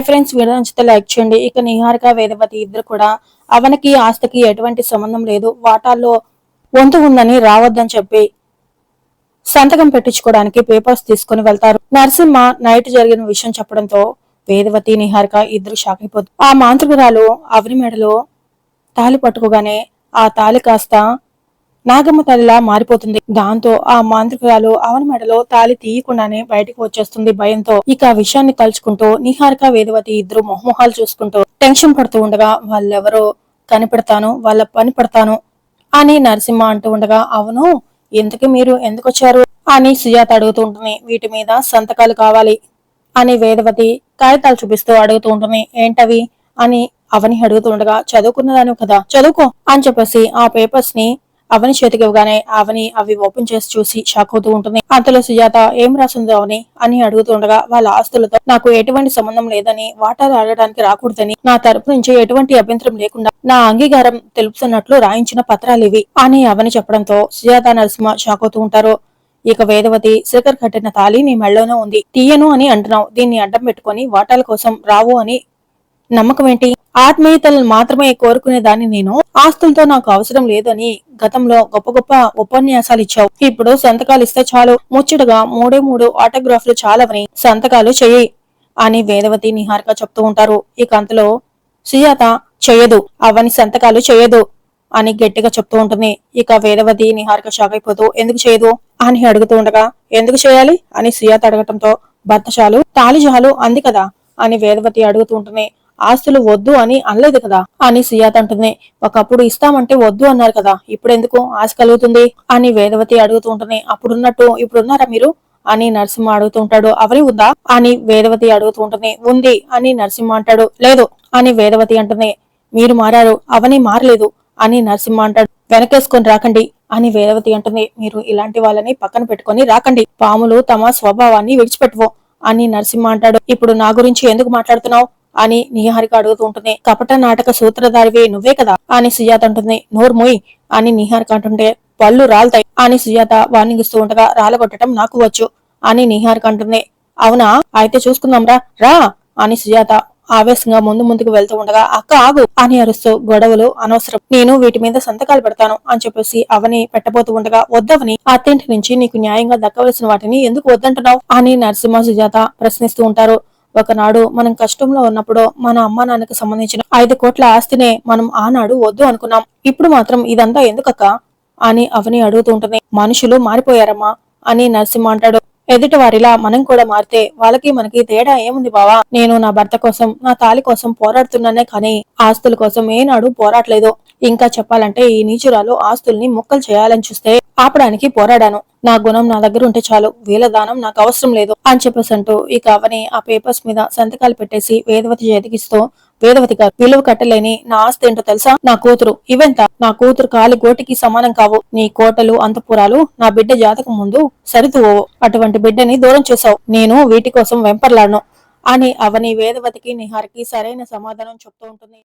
Hi friends video నచ్చితే like చేయండి. ఇక నిహారిక వేదవతి ఇద్దరు కూడా అవనికి ఆస్తికి ఎటువంటి సంబంధం లేదు. వాటాల్లో వంతు ఉందని రావద్దని చెప్పి సంతకం పెట్టించుకోవడానికి పేపర్స్ తీసుకుని వెళ్తారు. నరసింహ నైట్ జరిగిన విషయం చెప్పడంతో వేదవతి నిహారిక ఇద్దరు షాక్ అయిపోతారు. ఆ మాంత్రికురాలు అవని మెడలో తాలి పట్టుకోగానే ఆ తాలి కాస్త నాగమ్మ తల్లిలా మారిపోతుంది. దాంతో ఆ మాంత్రికురాలు అవని మెడలో తాలి తీయకుండానే బయటకు వచ్చేస్తుంది భయంతో. ఇక ఆ విషయాన్ని తలుచుకుంటూ నిహారిక వేదవతి ఇద్దరు మొహమొహాలు చూసుకుంటూ టెన్షన్ పడుతూ ఉండగా వాళ్ళెవరో కనిపెడతాను వాళ్ళ పని పడతాను అని నరసింహ అంటూ ఉండగా అవును ఎందుకు మీరు ఎందుకు వచ్చారు అని సుజాత అడుగుతూ ఉంటుంది. వీటి మీద సంతకాలు కావాలి అని వేదవతి కాగితాలు చూపిస్తూ అడుగుతూ ఉంటుంది. ఏంటవి? అని అవని అడుగుతూ ఉండగా చదువుకున్నదాను కదా చదువుకో అని చెప్పేసి ఆ పేపర్స్ని అవని చేతికి ఇవ్వగానే అవని అవి ఓపెన్ చేసి చూసి షాక్ అవుతూ ఉంటుంది. అంతలో సుజాత ఏం రాసిందో అవని అని అడుగుతూ ఉండగా వాళ్ళ ఆస్తులతో నాకు ఎటువంటి సంబంధం లేదని వాటాలు అడగడానికి రాకూడదని నా తరపు నుంచి ఎటువంటి అభ్యంతరం లేకుండా నా అంగీకారం తెలుపుతున్నట్లు రాయించిన పత్రాలు ఇవి అని అవని చెప్పడంతో సుజాత నరసింహ షాక్ అవుతూ ఉంటారు. ఇక వేదవతి శేఖర్ కట్టిన తాళి నీ మెళ్ళలోనే ఉంది. తీయను అని అంటున్నావు. దీన్ని అడ్డం పెట్టుకొని వాటాల కోసం రావు అని నమ్మకం ఏంటి? ఆత్మీయతలను మాత్రమే కోరుకునే దాన్ని నేను ఆస్తులతో నాకు అవసరం లేదని గతంలో గొప్ప గొప్ప ఉపన్యాసాలు ఇచ్చావు. ఇప్పుడు సంతకాలు ఇస్తే చాలు. ముచ్చటగా మూడే మూడు ఆటోగ్రాఫ్లు చాలవని సంతకాలు చెయ్యి అని వేదవతి నిహారిక చెప్తూ ఉంటారు. ఇక అంతలో సుజాత చెయ్యదు. అవని సంతకాలు చేయదు అని గట్టిగా చెప్తూ ఉంటుంది. ఇక వేదవతి నిహారిక షాక్ అయిపోతూ ఎందుకు చేయదు అని అడుగుతూ ఉండగా ఎందుకు చేయాలి అని సుజాత అడగటంతో భర్త చాలు తాళి చాలు అంది కదా అని వేదవతి అడుగుతూ ఉంటుంది. ఆస్తులు వద్దు అని అనలేదు కదా. అని సుజాత అంటుంది. ఒకప్పుడు ఇస్తామంటే వద్దు అన్నారు కదా. ఇప్పుడు ఎందుకు ఆశ కలుగుతుంది? అని వేదవతి అడుగుతూ ఉంటుంది. అప్పుడున్నట్టు ఇప్పుడున్నారా మీరు? అని నరసింహ అడుగుతూ ఉంటాడు. అవని ఉందా? అని వేదవతి అడుగుతూ ఉంటుంది. ఉంది. అని నరసింహ అంటాడు. లేదు. అని వేదవతి అంటుంది. మీరు మారారు. అవని మారలేదు. అని నరసింహ అంటాడు. వెనకేసుకొని రాకండి. అని వేదవతి అంటుంది. మీరు ఇలాంటి వాళ్ళని పక్కన పెట్టుకొని రాకండి. పాములు తమ స్వభావాన్ని విడిచిపెట్టవు. అని నరసింహ అంటాడు. ఇప్పుడు నా గురించి ఎందుకు మాట్లాడుతున్నావు? అని నిహారిక అడుగుతూ ఉంటుంది. కపట నాటక సూత్రధారివి నువ్వే కదా? అని సుజాత అంటుంది. నోర్మోయ్ అని నిహారిక అంటుంటే పళ్ళు రాలుతాయి అని సుజాత వార్నింగ్ ఇస్తూ ఉండగా రాలగొట్టడం నాకు వచ్చు అని నిహారిక అంటుంది. అవునా? అయితే చూసుకుందాంరా రా అని సుజాత ఆవేశంగా ముందు ముందుకు వెళ్తూ ఉండగా అక్క ఆగు అని అరుస్తూ గొడవలు అనవసరం. నేను వీటి మీద సంతకాలు పెడతాను అని చెప్పేసి అవని పెట్టబోతూ ఉండగా వద్దవని అత్తింటి నుంచి నీకు న్యాయంగా దక్కవలసిన వాటిని ఎందుకు వద్దంటున్నావు అని నరసింహ సుజాత ప్రశ్నిస్తూ ఉంటారు. ఒకనాడు మనం కష్టంలో ఉన్నప్పుడు మన అమ్మా నాన్నకు సంబంధించిన ఐదు కోట్ల ఆస్తినే మనం ఆనాడు వద్దు అనుకున్నాం. ఇప్పుడు మాత్రం ఇదంతా ఎందుకక్క? అని అవని అడుగుతూ ఉంటుంది. మనుషులు మారిపోయారమ్మా అని నరసింహ అంటాడు. ఎదుటి వారిలా మనం కూడా మారితే వాళ్ళకి మనకి తేడా ఏముంది బావా? నేను నా భర్త కోసం నా తాలి కోసం పోరాడుతున్నానే కానీ ఆస్తుల కోసం ఏనాడు పోరాటలేదు. ఇంకా చెప్పాలంటే ఈ నీచురాలు ఆస్తుల్ని ముక్కలు చేయాలని చూస్తే ఆపడానికి పోరాడాను. నా గుణం నా దగ్గర ఉంటే చాలు వీళ్ళ దానం నాకు అవసరం లేదు అని చెప్పేసి అంటూ ఇక అవని ఆ పేపర్స్ మీద సంతకాలు పెట్టేసి వేదవతి చేతికిస్తూ వేదవతి గారు విలువ కట్టలేని నా ఆస్తి ఏంటో తెలుసా? నా కూతురు. ఇవెంత నా కూతురు కాలి గోటికి సమానం కావు. నీ కోటలు అంతపురాలు నా బిడ్డ జాతకం ముందు సరితువో అటువంటి బిడ్డని దూరం చేశావు. నేను వీటి కోసం వెంపర్లాడను అని అవని వేదవతికి నిహారికి సరైన సమాధానం చెప్తూ ఉంటుంది.